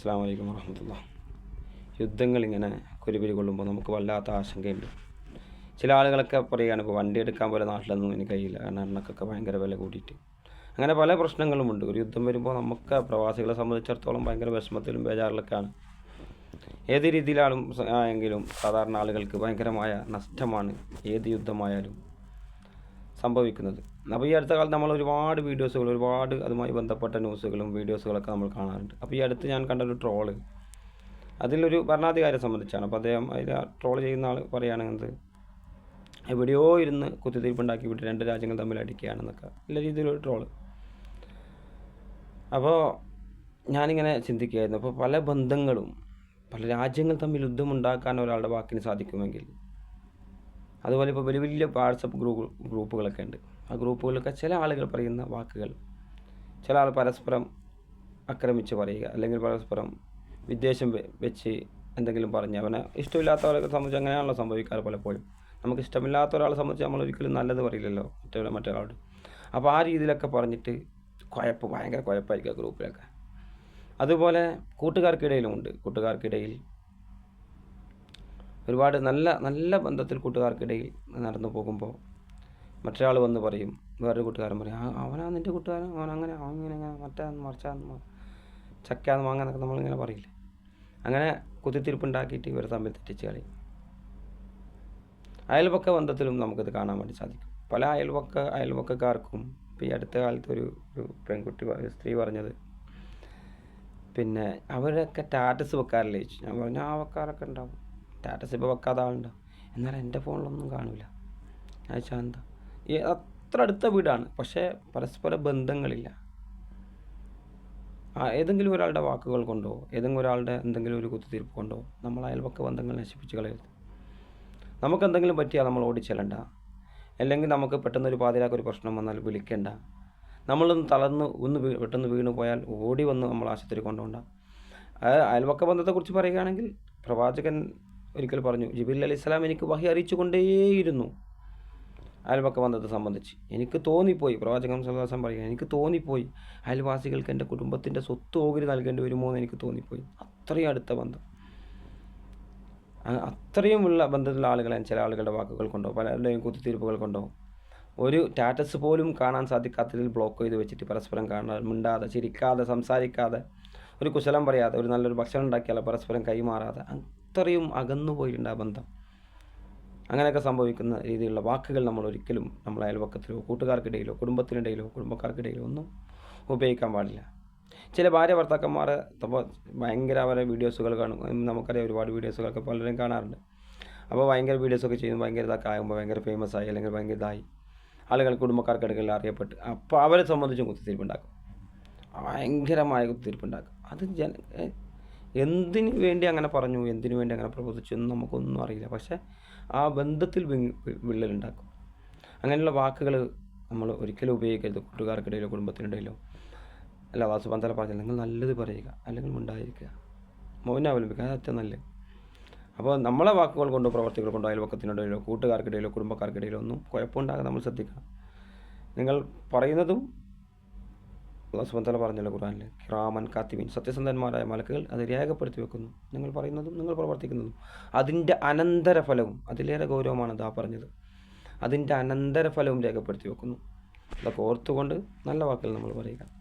അസ്സാം വലൈക്കും വർഹമത്തുള്ള യുദ്ധങ്ങൾ ഇങ്ങനെ കുരുപിരി കൊള്ളുമ്പോൾ നമുക്ക് വല്ലാത്ത ആശങ്കയുണ്ട്. ചില ആളുകളൊക്കെ പറയുകയാണ് ഇപ്പോൾ വണ്ടി എടുക്കാൻ പോലെ നാട്ടിലൊന്നും എനിക്ക് കഴിയില്ല. കാരണം എണ്ണക്കൊക്കെ ഭയങ്കര വില കൂടിയിട്ട്. അങ്ങനെ പല പ്രശ്നങ്ങളുമുണ്ട് ഒരു യുദ്ധം വരുമ്പോൾ നമുക്ക് പ്രവാസികളെ സംബന്ധിച്ചിടത്തോളം ഭയങ്കര വിഷമത്തിലും ബേജാറിലൊക്കെയാണ്. ഏത് ആയെങ്കിലും സാധാരണ ആളുകൾക്ക് ഭയങ്കരമായ നഷ്ടമാണ്. ഏത് യുദ്ധമായാലും. സംഭവിക്കുന്നത്. അപ്പോൾ ഈ അടുത്ത കാലത്ത് നമ്മൾ ഒരുപാട് വീഡിയോസുകൾ ഒരുപാട് അതുമായി ബന്ധപ്പെട്ട ന്യൂസുകളും വീഡിയോസുകളൊക്കെ നമ്മൾ കാണാറുണ്ട്. അപ്പോൾ ഈ അടുത്ത് ഞാൻ കണ്ട ഒരു ട്രോൾ. അതിലൊരു ഭരണാധികാരിയെ സംബന്ധിച്ചാണ്. അപ്പോൾ അദ്ദേഹം അതിൽ ട്രോൾ ചെയ്യുന്ന ആൾ പറയുകയാണെങ്കിൽ എവിടെയോ ഇരുന്ന് കുത്തിത്തിരിപ്പുണ്ടാക്കി വിട്ട് രണ്ട് രാജ്യങ്ങൾ തമ്മിൽ അടിക്കുകയാണെന്നൊക്കെ നല്ല രീതിയിലൊരു ട്രോൾ. അപ്പോൾ ഞാനിങ്ങനെ ചിന്തിക്കുകയായിരുന്നു. അപ്പോൾ പല ബന്ധങ്ങളും പല രാജ്യങ്ങൾ തമ്മിൽ യുദ്ധമുണ്ടാക്കാൻ ഒരാളുടെ വാക്കിന് സാധിക്കുമെങ്കിൽ അതുപോലെ ഇപ്പോൾ വലിയ വലിയ വാട്സപ്പ് ഗ്രൂപ്പ് ഗ്രൂപ്പുകളൊക്കെ ഉണ്ട്. ആ ഗ്രൂപ്പുകളിലൊക്കെ ചില ആളുകൾ പറയുന്ന വാക്കുകൾ ചില ആൾ പരസ്പരം ആക്രമിച്ച് പറയുക അല്ലെങ്കിൽ പരസ്പരം വിദ്വേഷം വെച്ച് എന്തെങ്കിലും പറഞ്ഞ് അവനെ ഇഷ്ടമില്ലാത്തവരെ സംബന്ധിച്ച് അങ്ങനെയാണല്ലോ സംഭവിക്കാറ് പലപ്പോഴും. നമുക്ക് ഇഷ്ടമില്ലാത്ത ഒരാളെ സംബന്ധിച്ച് നമ്മൾ ഒരിക്കലും നല്ലത് പറയില്ലല്ലോ മറ്റേ മറ്റൊരാളോട് അപ്പോൾ ആ രീതിയിലൊക്കെ പറഞ്ഞിട്ട് കുഴപ്പം ഭയങ്കര കുഴപ്പമായിരിക്കും ഗ്രൂപ്പിലൊക്കെ. അതുപോലെ കൂട്ടുകാർക്കിടയിലും ഉണ്ട്. കൂട്ടുകാർക്കിടയിൽ ഒരുപാട് നല്ല നല്ല ബന്ധത്തിൽ കൂട്ടുകാർക്കിടയിൽ നടന്നു പോകുമ്പോൾ മറ്റൊരാൾ വന്ന് പറയും വേറൊരു കൂട്ടുകാരൻ പറയും അവനാ നിന്റെ കൂട്ടുകാരൻ? അവൻ അങ്ങനെ അവൻ ഇങ്ങനെ ഇങ്ങനെ മറ്റാന്ന് മറിച്ചാന്ന് ചക്കാന്ന് വാങ്ങാന്നൊക്കെ നമ്മളിങ്ങനെ പറയില്ലേ? അങ്ങനെ കുത്തിത്തിരിപ്പുണ്ടാക്കിയിട്ട് ഇവർ തമ്മിൽ തെറ്റിച്ച് കളയും അയൽപക്ക ബന്ധത്തിലും നമുക്കത് കാണാൻ വേണ്ടി സാധിക്കും. പല അയൽവക്ക അയൽപക്കക്കാർക്കും ഇപ്പോൾ ഈ അടുത്ത കാലത്ത് ഒരു ഒരു പെൺകുട്ടി സ്ത്രീ പറഞ്ഞത് പിന്നെ അവരൊക്കെ സ്റ്റാറ്റസ് വെക്കാറില്ല? ഞാൻ പറഞ്ഞു ആ വെക്കാറൊക്കെ ഉണ്ടാവും. സ്റ്റാറ്റസ് ഇപ്പോൾ വെക്കാതെ ആളുണ്ടാവും എന്നാൽ എന്റെ ഫോണിലൊന്നും കാണില്ല. അയച്ചാൽ എന്താ ഈ അത്ര അടുത്ത വീടാണ്. പക്ഷേ പരസ്പര ബന്ധങ്ങളില്ല. ആ ഏതെങ്കിലും ഒരാളുടെ വാക്കുകൾ കൊണ്ടോ ഏതെങ്കിലും ഒരാളുടെ എന്തെങ്കിലും ഒരു കുത്തിത്തീർപ്പ് കൊണ്ടോ നമ്മൾ അയൽപക്ക ബന്ധങ്ങൾ നശിപ്പിച്ച് കളയരുത്. നമുക്ക് എന്തെങ്കിലും പറ്റിയാൽ നമ്മൾ ഓടിച്ചെല്ലണ്ട അല്ലെങ്കിൽ നമുക്ക് പെട്ടെന്ന് ഒരു പാതിരാക്ക് ഒരു പ്രശ്നം വന്നാൽ വിളിക്കേണ്ട. നമ്മളൊന്ന് തളർന്ന് ഒന്ന് പെട്ടെന്ന് വീണ് പോയാൽ ഓടി വന്ന് നമ്മൾ ആശുപത്രി കൊണ്ടുപോകണ്ട. അയൽവക്ക ബന്ധത്തെക്കുറിച്ച് പറയുകയാണെങ്കിൽ പ്രവാചകൻ ഒരിക്കൽ പറഞ്ഞു ജിബിൽ അലി ഇസ്ലാം എനിക്ക് വഹി അറിയിച്ചു കൊണ്ടേയിരുന്നു അയൽപക്ക വന്നത് സംബന്ധിച്ച്. എനിക്ക് തോന്നിപ്പോയി. പ്രവാചകൻ സദാസം പറയുക എനിക്ക് തോന്നിപ്പോയി. അയൽവാസികൾക്ക് എന്റെ കുടുംബത്തിന്റെ സ്വത്ത് ഓഹരി നൽകേണ്ടി വരുമോ എന്ന് എനിക്ക് തോന്നിപ്പോയി. അത്രയും അടുത്ത ബന്ധം. അത്രയും ഉള്ള ബന്ധത്തിലുള്ള ആളുകളെ ചില ആളുകളുടെ വാക്കുകൾ കൊണ്ടോ പലരുടെയും കുത്തിത്തിരിപ്പുകൾ കൊണ്ടോ ഒരു സ്റ്റാറ്റസ് പോലും കാണാൻ സാധിക്കാത്തതിൽ ബ്ലോക്ക് ചെയ്ത് വെച്ചിട്ട് പരസ്പരം കാണാൻ മിണ്ടാതെ ചിരിക്കാതെ സംസാരിക്കാതെ ഒരു കുശലം പറയാതെ ഒരു നല്ലൊരു ഭക്ഷണം ഉണ്ടാക്കിയാൽ പരസ്പരം കൈമാറാതെ അത്രയും അകന്നു പോയിട്ടുണ്ട് ആ ബന്ധം. അങ്ങനെയൊക്കെ സംഭവിക്കുന്ന രീതിയിലുള്ള വാക്കുകൾ നമ്മൾ ഒരിക്കലും നമ്മൾ അയൽപക്കത്തിലോ കൂട്ടുകാർക്കിടയിലോ കുടുംബത്തിനിടയിലോ കുടുംബക്കാർക്കിടയിലോ ഒന്നും ഉപയോഗിക്കാൻ പാടില്ല. ചില ഭാര്യ ഭർത്താക്കന്മാർ ഭയങ്കര അവരെ വീഡിയോസുകൾ കാണും. നമുക്കറിയാം ഒരുപാട് വീഡിയോസുകളൊക്കെ പലരും കാണാറുണ്ട്. അപ്പോൾ ഭയങ്കര വീഡിയോസൊക്കെ ചെയ്യുമ്പോൾ ഭയങ്കര ഇതൊക്കെ ആകുമ്പോൾ ഭയങ്കര ഫേമസ് ആയി അല്ലെങ്കിൽ ഭയങ്കര ഇതായി. ആളുകൾ കുടുംബക്കാർക്കിടയിൽ അറിയപ്പെട്ട് അപ്പോൾ അവരെ സംബന്ധിച്ചും കുത്തിത്തിരിപ്പുണ്ടാക്കും. ഭയങ്കരമായ കുത്തിത്തിരിപ്പുണ്ടാക്കും. അത് ജന എന്തിനു വേണ്ടി അങ്ങനെ പറഞ്ഞു എന്തിനു വേണ്ടി അങ്ങനെ പ്രബോധിച്ചു എന്ന് നമുക്കൊന്നും അറിയില്ല. പക്ഷെ ആ ബന്ധത്തിൽ വിള്ളലുണ്ടാക്കും. അങ്ങനെയുള്ള വാക്കുകൾ നമ്മൾ ഒരിക്കലും ഉപയോഗിക്കരുത്. കൂട്ടുകാർക്കിടയിലോ കുടുംബത്തിനിടയിലോ. അല്ല വാസുബന്ധല പറഞ്ഞില്ല നിങ്ങൾ നല്ലത് പറയുക അല്ലെങ്കിൽ ഉണ്ടായിരിക്കുക മൗനം അവലംബിക്കുക അത് അത്യം നല്ലത്. അപ്പോൾ നമ്മളെ വാക്കുകൾ കൊണ്ടോ പ്രവർത്തികൾ കൊണ്ടോ അയൽപക്കത്തിനിടയിലോ കൂട്ടുകാർക്കിടയിലോ കുടുംബക്കാർക്കിടയിലോ ഒന്നും കുഴപ്പമുണ്ടാകാതെ നമ്മൾ ശ്രദ്ധിക്കണം. നിങ്ങൾ പറയുന്നതും അള്ളാഹുബന്ധല പറഞ്ഞല്ലോ ഖുറാനിൽ കിറാമൻ കാത്തിമീൻ സത്യസന്ധന്മാരായ മലക്കുകൾ അത് രേഖപ്പെടുത്തി വെക്കുന്നു. നിങ്ങൾ പറയുന്നതും നിങ്ങൾ പ്രവർത്തിക്കുന്നതും. അതിന്റെ അനന്തരഫലവും അതിലേറെ ഗൗരവമാണ് ഇതാ പറഞ്ഞത്. അതിന്റെ അനന്തരഫലവും രേഖപ്പെടുത്തി വെക്കുന്നു. അതൊക്കെ ഓർത്തുകൊണ്ട് നല്ല വാക്കുകൾ നമ്മൾ പറയുക.